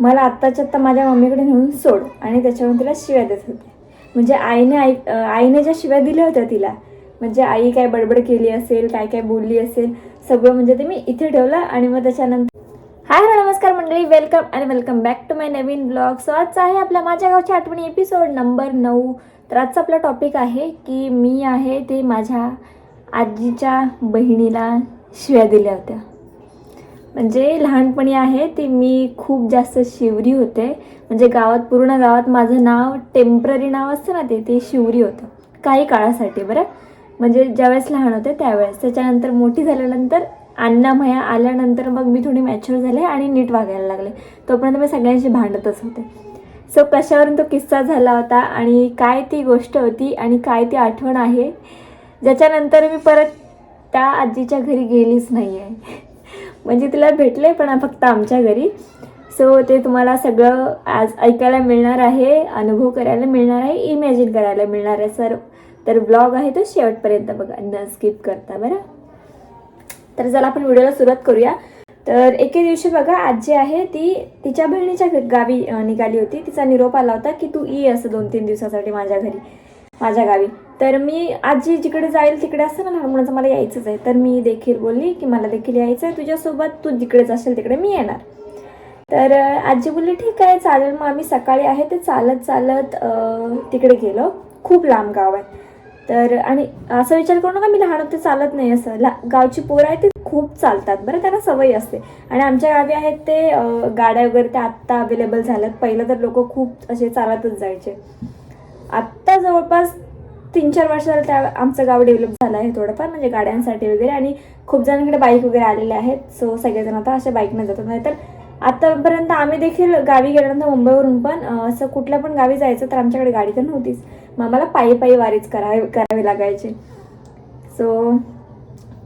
मला आत्ताच्या आत्ता माझ्या मम्मीकडे नेऊन सोड आणि त्याच्यावरून तिला शिव्या देत होते. म्हणजे आईने आई आईने ज्या शिव्या दिल्या होत्या तिला म्हणजे आई काय बडबड केली असेल काय काय बोलली असेल सगळं म्हणजे ते मी इथे ठेवलं आणि मग त्याच्यानंतर हाय हॅलो नमस्कार मंडळी वेलकम आणि वेलकम बॅक टू माय नवीन ब्लॉग. सो आजचा आहे आपल्या माझ्या गावच्या आठवणी एपिसोड नंबर नऊ. तर आजचा आपला टॉपिक आहे की मी आहे ते माझ्या आजीच्या बहिणीला शिव्या दिल्या होत्या. म्हणजे लहानपणी आहे ते मी खूप जास्त शिवरी होते. म्हणजे गावात पूर्ण गावात माझं नाव टेंपररी नाव असतं ना ते ते शिवरी होतं. काही काळासाठी बरं. म्हणजे ज्यावेळेस लहान होते त्यावेळेस. त्याच्यानंतर मोठी झाल्यानंतर अण्णामया आल्यानंतर मग मी थोडी मॅच्युअर झाले आणि नीट वागायला लागले. तोपर्यंत मी सगळ्यांशी भांडतच होते. सो कशावरून तो किस्सा झाला होता आणि काय ती गोष्ट होती आणि काय ती आठवण आहे ज्याच्यानंतर मी परत त्या आजीच्या घरी गेलीच नाही आहे म्हणजे तिला भेटले पण फक्त आमच्या घरी. सो ते तुम्हाला सगळं आज ऐकायला मिळणार आहे अनुभव करायला मिळणार आहे इमॅजिन करायला मिळणार आहे सर. तर ब्लॉग आहे तो शेवटपर्यंत बघा न स्किप करता बरं? तर चला आपण व्हिडिओला सुरुवात करूया. तर एके दिवशी बघा आजी आहे ती तिच्या बहिणीच्या गावी निघाली होती. तिचा निरोप आला होता की तू ये असं दोन तीन दिवसासाठी माझ्या घरी. माझ्या गावी. तर मी आजी जिकडे जाईल तिकडे असतं ना लहान मुलाचं मला यायचंच आहे. तर मी देखील बोलली की मला देखील यायचं आहे तुझ्यासोबत तू जिकडे जाशील तिकडे मी येणार. तर आजी बोलली ठीक आहे चालेल. मग आम्ही सकाळी आहे ते चालत चालत तिकडे गेलो. खूप लांब गाव आहे. तर आणि असं विचार करू नका मी लहान होते चालत नाही असं. ला गावची पोरं आहेत ते खूप चालतात. बरं त्यांना सवय असते. आणि आमच्या गावी आहेत ते गाड्या वगैरे ते आत्ता अवेलेबल झाल्यात. पहिलं तर लोक खूप असे चालतच जायचे. आत्ता जवळपास तीन चार वर्ष झालं त्या आमचं गाव डेव्हलप झालं आहे थोडंफार म्हणजे गाड्यांसाठी वगैरे आणि खूप जणांकडे बाईक वगैरे आलेले आहेत. सो सगळेजण आता अशा बाईकनं जातात. नाहीतर आत्तापर्यंत आम्ही देखील गावी गेल्यानंतर मुंबईवरून पण असं कुठल्या पण गावी जायचं तर आमच्याकडे गाडी तर नव्हतीच. मग आम्हाला पायी पायी वारीच करावी करावी लागायची. सो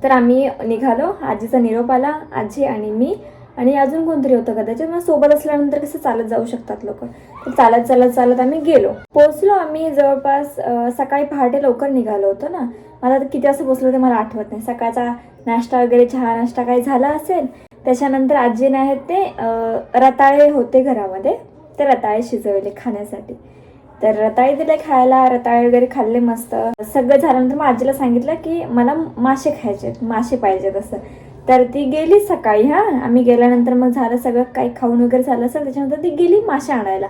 तर आम्ही निघालो. आजीचा निरोप आला. आजी आणि मी आणि अजून कोणतरी होतं कदाचित मग सोबत असल्यानंतर कसं चालत जाऊ शकतात लोक? तर चालत चालत चालत आम्ही गेलो. पोचलो आम्ही जवळपास सकाळी पहाटे लवकर निघालो होतो ना. मला आता किती वाजता पोचलो ते मला आठवत नाही. सकाळचा नाश्ता वगैरे चहा नाश्ता काही झाला असेल त्याच्यानंतर आजीने आहेत ते रताळे होते घरामध्ये. ते रताळे शिजवले खाण्यासाठी. तर रताळे दिले खायला रताळे वगैरे खाल्ले मस्त. सगळं झाल्यानंतर मग आजीला सांगितलं की मला मासे खायचे मासे पाहिजेत असं. तर ती गेली सकाळी हा? आम्ही गेल्यानंतर मग झालं सगळं काही खाऊन वगैरे झालं असेल त्याच्यानंतर ती गेली मासे आणायला.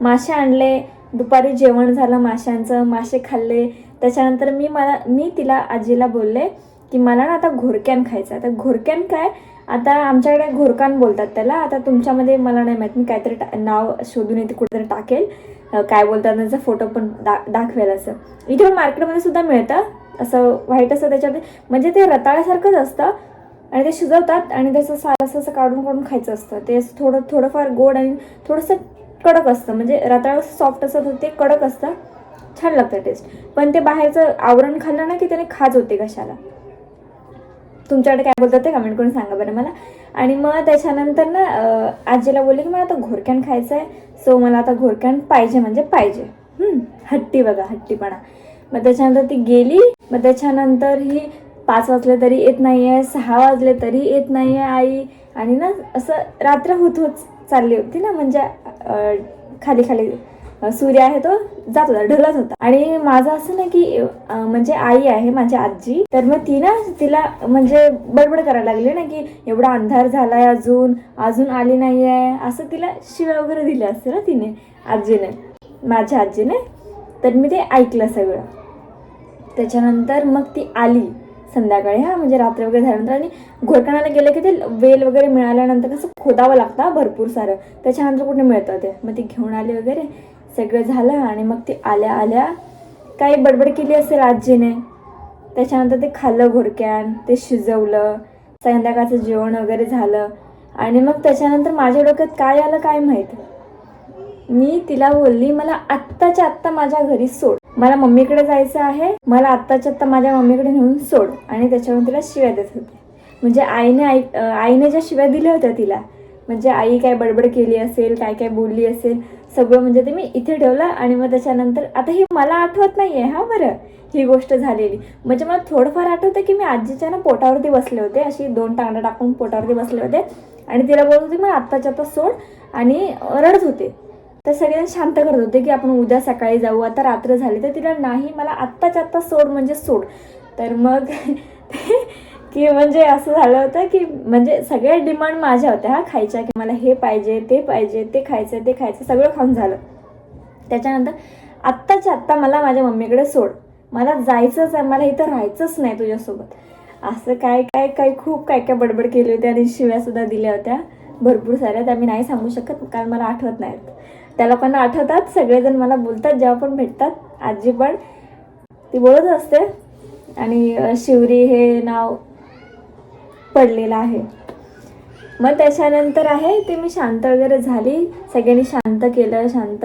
मासे आणले दुपारी जेवण झालं माशांचं मासे खाल्ले. त्याच्यानंतर मी मला मी तिला आजीला बोलले की मला ना आता घोरक्यान खायचं आता घोरक्यान काय? आता आमच्याकडे घोरकान बोलतात त्याला. आता तुमच्यामध्ये मला नाही माहीत मी काहीतरी टा- नाव शोधून येते कुठेतरी टाकेल. काय बोलतात त्याचा फोटो पण दा दाखवेल असं. इथे पण मार्केटमध्ये सुद्धा मिळतं. असं व्हाईट असं त्याच्यामध्ये. म्हणजे ते रताळ्यासारखंच असतं. आणि ते शिजवतात आणि त्याचं सार असं काढून काढून खायचं असतं. ते असं थोडं थोडंफार गोड आणि थोडंसं कडक असतं. म्हणजे रताळ सॉफ्ट असतं ते कडक असतं. छान लागतं टेस्ट पण ते बाहेरचं आवरण खाल्लं ना की त्याने खाज होते कशाला? तुमच्याकडे काय बोलतात ते कमेंट करून सांगा बरं मला. आणि मग त्याच्यानंतर ना आजीला बोलले की मला आता घोरक्यान खायचं आहे सो मला आता घोरक्यान पाहिजे म्हणजे पाहिजे. हट्टी बघा हट्टीपणा. मग त्याच्यानंतर ती गेली. मग त्याच्यानंतर ही पाच वाजले तरी येत नाही आहे सहा वाजले तरी येत नाही आहे आई. आणि ना असं रात्र होत होत चालली होती ना म्हणजे खाली खाली सूर्य आहे तो जात होता ढलत होता. आणि माझं असं ना की म्हणजे आई आहे माझी आजी. तर मग ती ना तिला म्हणजे बडबड करायला लागली ना की एवढा अंधार झालाय अजून अजून आली नाही आहे असं तिला शिव्या वगैरे दिल्या असते ना तिने आजीने माझ्या आजीने. तर मी ते ऐकलं सगळं. त्याच्यानंतर मग ती आली. संध्याकाळी हा म्हणजे रात्री वगैरे झाल्यानंतर. आणि घोरकणाला गेलं की ते वेल वगैरे मिळाल्यानंतर कसं खोदावं लागतं भरपूर सारं. त्याच्यानंतर कुठे मिळतं ते. मग ती घेऊन आली वगैरे. सगळं झालं आणि मग ती आल्या आल्या. काही बडबड केली असेल आजीने. त्याच्यानंतर ते खाल्लं घोरक्यान ते शिजवलं. संध्याकाळचं जेवण वगैरे झालं. आणि मग त्याच्यानंतर माझ्या डोक्यात काय आलं काय माहीत? मी तिला बोलली मला आत्ताच्या आत्ता माझ्या घरी सोड. मला मम्मीकडे जायचं आहे. मला आत्ताच्या आत्ता माझ्या मम्मीकडे नेऊन सोड आणि त्याच्यावरून तिला शिव्या देत होते. म्हणजे आईने आई आईने ज्या शिव्या दिल्या होत्या तिला म्हणजे आई काय बडबड केली असेल काय काय बोलली असेल सगळं म्हणजे ते मी इथे ठेवलं आणि मग त्याच्यानंतर आता ही मला आठवत नाही आहे हा बरं ही गोष्ट झालेली. म्हणजे मला थोडंफार आठवतं की मी आजीच्या ना पोटावरती बसले होते अशी दोन टांगडं टाकून पोटावरती बसले होते. आणि तिला बोलत होते मग आत्ताच्या आता सोड आणि रडत होते. तर सगळेजण शांत करत होते की आपण उद्या सकाळी जाऊ. आता रात्र झाली तर तिला नाही मला आत्ताच्या आत्ता सोड म्हणजे सोड. तर मग की म्हणजे असं झालं होतं की म्हणजे सगळ्या डिमांड माझ्या होत्या हा खायच्या की मला हे पाहिजे ते पाहिजे ते खायचं ते खायचं सगळं खाऊन झालं. त्याच्यानंतर आत्ताच्या आत्ता मला माझ्या मम्मीकडे सोड. मला जायचंच आहे मला इथं राहायचंच नाही तुझ्यासोबत. असं काय काय काय खूप काय काय बडबड केली होती आणि शिव्यासुद्धा दिल्या होत्या. भरपूर साऱ्या त्या मी नाही सांगू शकत कारण मला आठवत नाहीत. त्या लोकांना आठवतात. सगळेजण मला बोलतात जेव्हा पण भेटतात. आजी पण. ती बोलत असते. आणि शिवरी हे नाव पडलेलं आहे. मग त्याच्यानंतर आहे ते मी शांत वगैरे झाली. सगळ्यांनी शांत केलं. शांत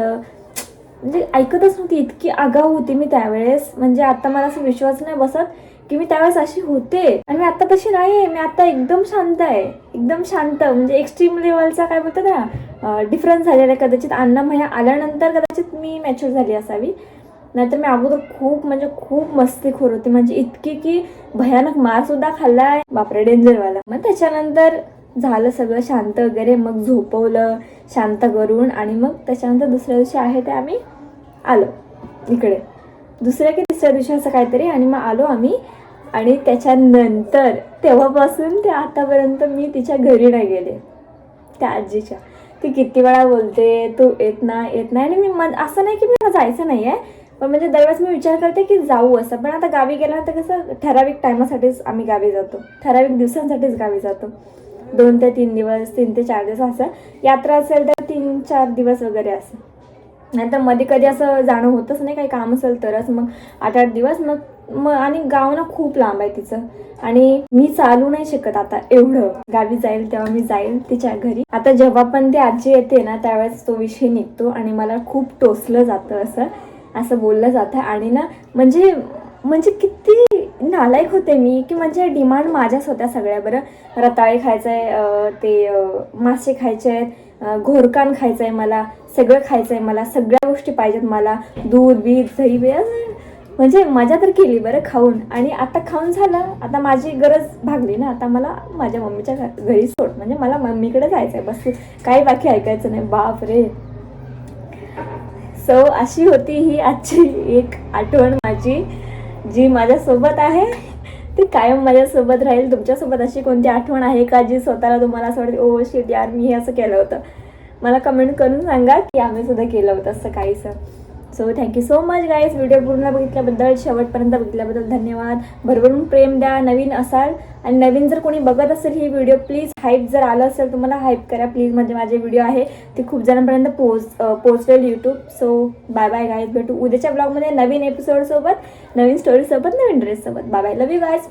म्हणजे ऐकतच नव्हती इतकी आगाऊ होती मी त्यावेळेस. म्हणजे आता मला असं विश्वास नाही बसत की मी त्यावेळेस अशी होते. आणि मी आता तशी नाही आहे मी आता एकदम शांत आहे. एकदम शांत म्हणजे एक्स्ट्रीम लेवलचा काय बोलतात ना डिफरन्स झालेला आहे कदाचित. अन्नमया आल्यानंतर कदाचित मी मॅच्युअर झाली असावी. नाहीतर मी अगोदर खूप म्हणजे खूप मस्तीखोर होती. म्हणजे इतकी की भयानक मारसुद्धा खाल्ला खाल्लाय. बापरे डेंजरवाला मग त्याच्यानंतर झालं सगळं शांत वगैरे मग झोपवलं शांत करून आणि मग त्याच्यानंतर दुसऱ्या दिवशी आहे ते आम्ही आलो इकडे. दुसऱ्या की तिसऱ्या दिवशी असं काहीतरी आणि मग आलो आम्ही आणि त्याच्यानंतर तेव्हापासून ते आतापर्यंत मी तिच्या घरी नाही गेले. त्या आजीच्या. ती किती वेळा बोलते तू येत नाही येत नाही. आणि मी मन असं नाही की मला जायचं नाही आहे पण म्हणजे दरवेळेस मी विचार करते की जाऊ असं. पण आता गावी गेल्यानंतर कसं ठराविक टायमासाठीच आम्ही गावी जातो. ठराविक दिवसांसाठीच गावी जातो. दोन ते तीन दिवस तीन ते चार दिवस असं. यात्रा असेल तर तीन चार दिवस वगैरे असं. नाहीतरमध्ये कधी असं जाणं होतच नाही काही काम असेल तरच. मग आठ आठ दिवस मग मग आणि गाव ना खूप लांब आहे तिचं. आणि मी चालू नाही शकत आता एवढं. गावी जाईल तेव्हा मी जाईल तिच्या घरी. आता जेव्हा पण ती आजी येते ना त्यावेळेस तो विषय निघतो आणि मला खूप टोचलं जातं असं असं बोललं जातं. आणि ना म्हणजे म्हणजे किती नालायक होते मी की म्हणजे डिमांड माझ्याच होत्या सगळ्या. बरं रताळे खायचं आहे ते मासे खायचे आहेत घोरकान खायचं आहे मला सगळं खायचं आहे मला सगळ्या गोष्टी पाहिजेत मला दूध बीध दही बी असं म्हणजे मजा तर केली बरं खाऊन. आणि आता खाऊन झालं आता माझी गरज भागली ना आता मला माझ्या मम्मीच्या घरी सोड म्हणजे मला मम्मीकडे जायचं आहे बस काही बाकी ऐकायचं नाही बाप रे. सो अशी होती ही आजची एक आठवण माझी. जी माझ्यासोबत आहे ती कायम माझ्यासोबत राहील. तुमच्यासोबत अशी कोणती आठवण आहे का जी स्वतःला तुम्हाला असं वाटते ओ शिट यार मी हे असं केलं होतं. मला कमेंट करून सांगा की आम्ही सुद्धा केलं होतं असं काहीसं. So thank you so much guys video पूर्ण बघितल्याबद्दल शेवटपर्यंत बघितल्याबद्दल धन्यवाद. भरभरून प्रेम द्या नवीन असाल. आणि नवीन जर कोणी बघत असेल ही व्हिडिओ प्लीज हाईप जर आलं असेल तुम्हाला हाईप करा. प्लीज म्हणजे माझे व्हिडिओ आहे. ते खूप जणांपर्यंत पोच पोचवेल YouTube so bye bye guys भेटू उद्याच्या ब्लॉगमध्ये नवीन एपिसोडसोबत नवीन स्टोरीसोबत नवीन ड्रेससोबत bye bye love you guys